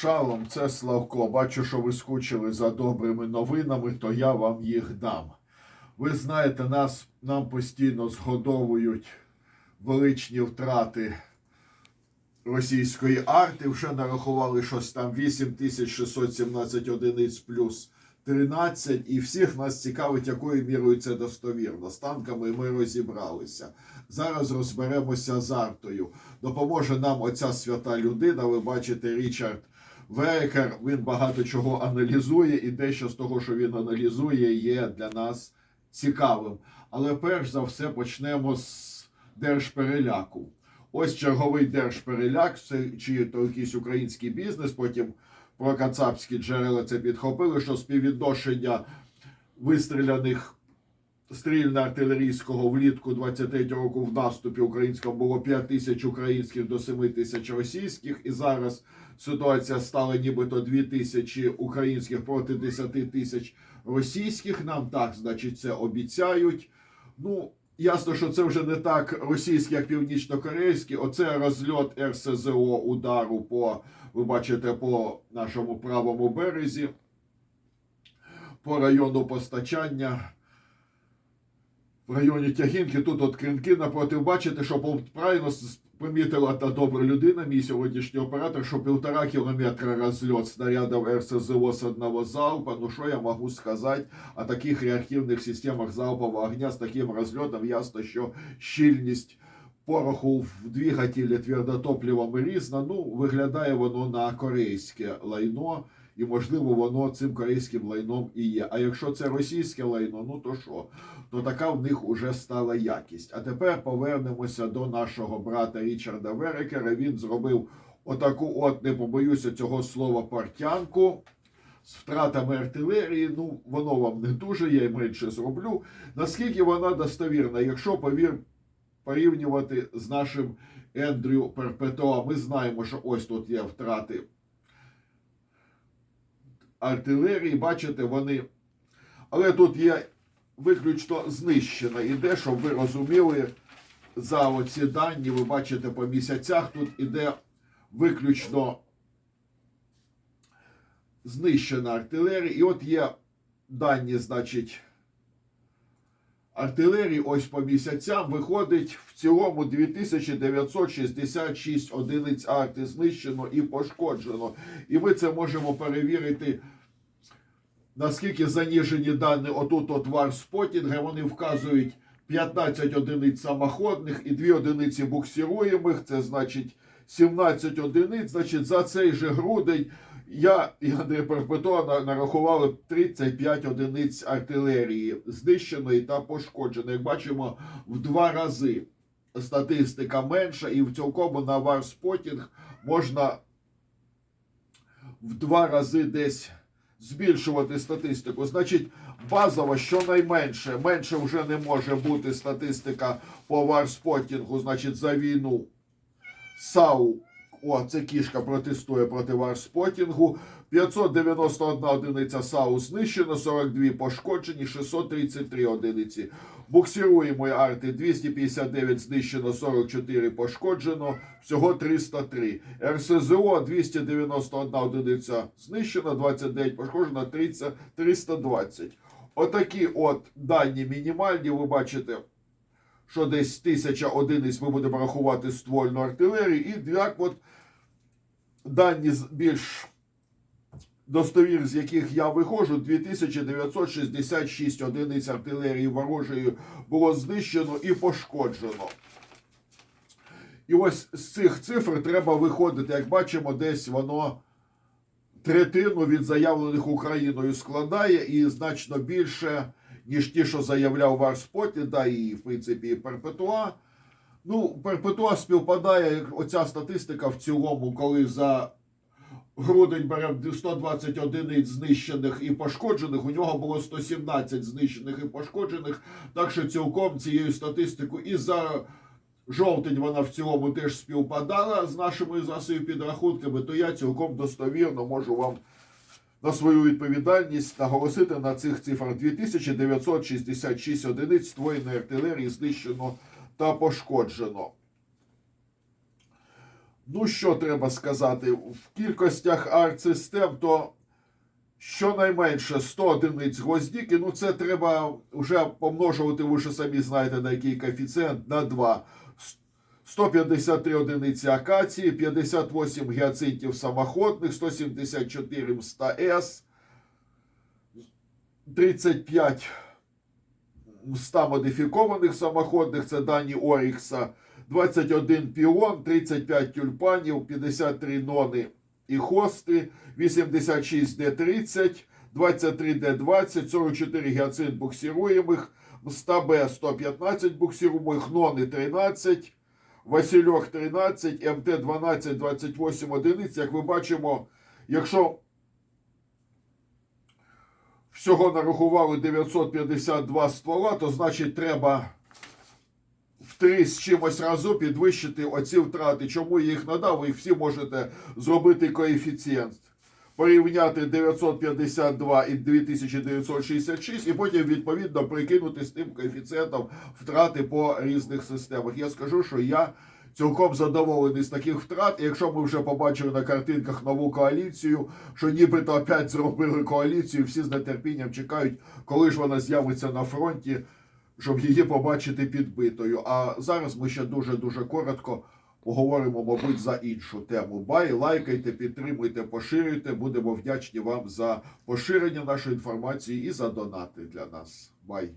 Шалом, це Славко. Бачу, що ви скучили за добрими новинами, то я вам їх дам. Ви знаєте, нас, нам постійно згодовують величні втрати російської арти. Вже нарахували щось там 8617 одиниць плюс 13. І всіх нас цікавить, якою мірою це достовірно. З танками ми розібралися. Зараз розберемося з артою. Допоможе нам оця свята людина. Ви бачите, Річард Верекер. Він багато чого аналізує, і дещо з того, що він аналізує, є для нас цікавим. Але перш за все почнемо з держпереляку. Ось черговий держпереляк, це чи то якийсь український бізнес, потім про кацапські джерела це підхопили, що співвідношення вистріляних стрільно-артилерійського влітку 23 року в наступі українському було 5 тисяч українських до 7 тисяч російських, і зараз ситуація стала нібито 2 тисячі українських проти 10 тисяч російських. Нам так, значить, це обіцяють. Ну, ясно, що це вже не так російське, як північно-корейське. Оце розльот РСЗО удару по, ви бачите, по нашому правому березі, по району постачання. В районі Тягінки, тут от кринки напроти, бачите, що правильно помітила та добра людина, мій сьогоднішній оператор, що півтора кілометра розльот снарядів РСЗО з одного залпа. Ну що я можу сказати о таких реактивних системах залпового огня з таким розльотом? Ясно, що щільність пороху в двигателі твердотопливом різна. Ну, виглядає воно на корейське лайно. І, можливо, воно цим корейським лайном і є. А якщо це російське лайно, ну то що? То така в них уже стала якість. А тепер повернемося до нашого брата Річарда Верекера. Він зробив отаку, от не побоюся цього слова, портянку з втратами артилерії. Ну, воно вам не дуже, я й менше зроблю. Наскільки вона достовірна, якщо повір порівнювати з нашим Ендрю Перпетуа, ми знаємо, що ось тут є втрати артилерії, бачите, вони. Але тут є виключно знищена іде, щоб ви розуміли, за оці дані, ви бачите по місяцях, тут іде виключно знищена артилерія. І от є дані, значить, артилерії ось по місяцям виходить в цілому 2966 одиниць арти знищено і пошкоджено. І ми це можемо перевірити, наскільки заніжені дані отут от варспотінга. Вони вказують 15 одиниць самоходних і 2 одиниці буксируємих. Це значить 17 одиниць. Значить, за цей же грудень я і Андрій Перпетуа нарахували 35 одиниць артилерії знищеної та пошкодженої. Як бачимо, в два рази статистика менша, і в цілком на варспотінг можна в два рази десь збільшувати статистику. Значить, базово щонайменше, менше вже не може бути статистика по варспотінгу, значить, за війну. САУ, о, це кішка протестує проти варспотінгу. 591 одиниця САУ знищено, 42 пошкоджені, 633 одиниці. Буксируємої арти 259 знищено, 44 пошкоджено, всього 303. РСЗО 291 одиниця знищено, 29 пошкоджено, 30, 320. Отакі от дані мінімальні, ви бачите що десь тисяча одиниць ми будемо рахувати ствольну артилерію, і як от дані більш достовір, з яких я виходжу, 2966 одиниць артилерії ворожої було знищено і пошкоджено. І ось з цих цифр треба виходити. Як бачимо, десь воно третину від заявлених Україною складає і значно більше ніж ті, що заявляв Варспоті, да і в принципі і Перпетуа. Ну, Перпетуа співпадає оця статистика в цілому, коли за грудень беремо 120 одиниць знищених і пошкоджених. У нього було 117 знищених і пошкоджених. Так що цілком цією статистикою і за жовтень вона в цілому теж співпадала з нашими засобами підрахунками, то я цілком достовірно можу вам на свою відповідальність наголосити на цих цифрах 2966 одиниць створеної артилерії знищено та пошкоджено. Ну, що треба сказати? В кількостях арт-систем, то щонайменше 100 одиниць гвоздіки, ну це треба вже помножувати, ви ж самі знаєте, на який коефіцієнт, на 2. 153 одиниці акації, 58 гіацинтів самоходних, 174 мста С, 35 мста модифікованих самоходних, це дані Орікса, 21 піон, 35 тюльпанів, 53 нони і хости, 86 Д30, 23 Д20, 44 гіацинт буксируємих, мста Б 115 буксируємих, нони 13, Васильок 13, МТ 12, 28 одиниць. Як ви бачимо, якщо всього нарахували 952 ствола, то значить треба в три з чимось разу підвищити оці втрати. Чому їх надав? Ви всі можете зробити коефіцієнт. Порівняти 952 і 2966, і потім відповідно прикинути з тим коефіцієнтом втрати по різних системах. Я скажу, що я цілком задоволений з таких втрат. І якщо ми вже побачили на картинках нову коаліцію, що нібито опять зробили коаліцію, всі з нетерпінням чекають, коли ж вона з'явиться на фронті, щоб її побачити підбитою. А зараз ми ще дуже дуже коротко поговоримо, мабуть, за іншу тему. Бай, лайкайте, підтримуйте, поширюйте. Будемо вдячні вам за поширення нашої інформації і за донати для нас. Бай.